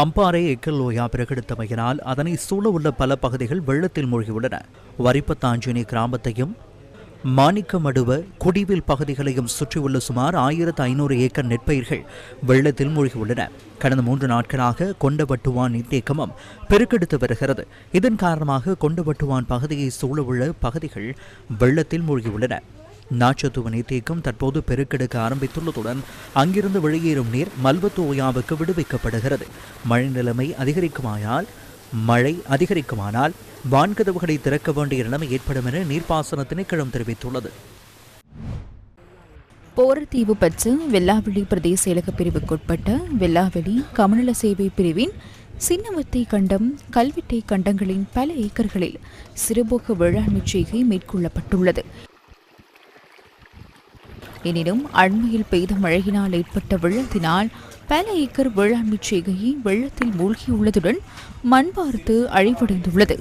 அம்பாறை எக்கல் லோயா பிரகடித்தமையினால் அதனை சூழவுள்ள பல பகுதிகள் வெள்ளத்தில் மூழ்கியுள்ளன. வரிப்பத்தாஞ்சினி கிராமத்தையும் மாணிக்கமடுவ குடிவில் பகுதிகளையும் சுற்றியுள்ள சுமார் ஆயிரத்து ஐநூறு ஏக்கர் நெற்பயிர்கள் வெள்ளத்தில் மூழ்கியுள்ளன. கடந்த மூன்று நாட்களாக கொண்டவட்டுவான் நீர்த்தேக்கமும் பெருக்கெடுத்து வருகிறது. இதன் காரணமாக கொண்டவட்டுவான் பகுதியை சூழவுள்ள பகுதிகள் வெள்ளத்தில் மூழ்கியுள்ளன. நாச்சத்துவ நீர்த்தேக்கம் தற்போது பெருக்கெடுக்க ஆரம்பித்துள்ளதுடன் அங்கிருந்து வெளியேறும் நீர் மல்வத்தோயாவுக்கு விடுவிக்கப்படுகிறது. மழை நிலைமை அதிகரிக்குமானால் மழை அதிகரிக்குமானால் வான்கதவுகளை திறக்க வேண்டிய நிலைமை ஏற்படும் என நீர்ப்பாசன திணைக்களம் தெரிவித்துள்ளது. போரத்தீவு பற்று வெல்லாவெளி பிரதேச இலக்க பிரிவுக்குட்பட்ட வெல்லாவெளி கமநல சேவை பிரிவின் சின்னவத்தை கண்டம் கல்வெட்டை கண்டங்களின் பல ஏக்கர்களில் சிறுபோக்கு வேளாண்மை செய்கை மேற்கொள்ளப்பட்டுள்ளது. எனினும் அண்மையில் பெய்த மழையினால் ஏற்பட்ட வெள்ளத்தினால் பல ஏக்கர் வேளாண்மை செய்கையை வெள்ளத்தில் மூழ்கியுள்ளதுடன் மண் பார்த்து அழிவடைந்துள்ளது.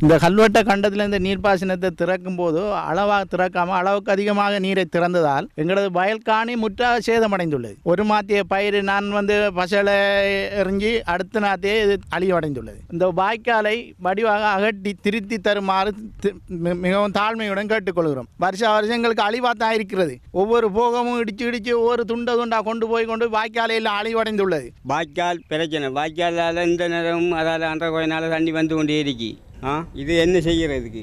இந்த கல்வெட்ட கண்டத்தில் இந்த நீர்ப்பாசனத்தை திறக்கும் போது அளவாக திறக்காமல் அளவுக்கு அதிகமாக நீரை திறந்ததால் எங்களது வயல்காணி முற்றாக சேதமடைந்துள்ளது ஒரு மாத்திய பயிர் நான் வந்து பசலை எறிஞ்சி அடுத்த நாத்தையே இது அழிவடைந்துள்ளது. இந்த வாய்க்காலை வடிவாக அகட்டி திருத்தி தருமாறு தி- மிகவும் தாழ்மையுடன் கேட்டுக்கொள்கிறோம். வருஷ வருஷம் எங்களுக்கு அழிவாத்தான் இருக்கிறது. ஒவ்வொரு போகமும் இடிச்சு இடிச்சு ஒவ்வொரு துண்ட துண்டா கொண்டு போய் கொண்டு வாய்க்காலையில் அழிவடைந்துள்ளது. வாய்க்கால் பிரச்சனை. வாய்க்காலால் இந்த நேரம் அதால் அந்த கோயினால் தண்ணி வந்து கொண்டே இருக்கு. ஆ? இது என்ன செய்கிறதுக்கு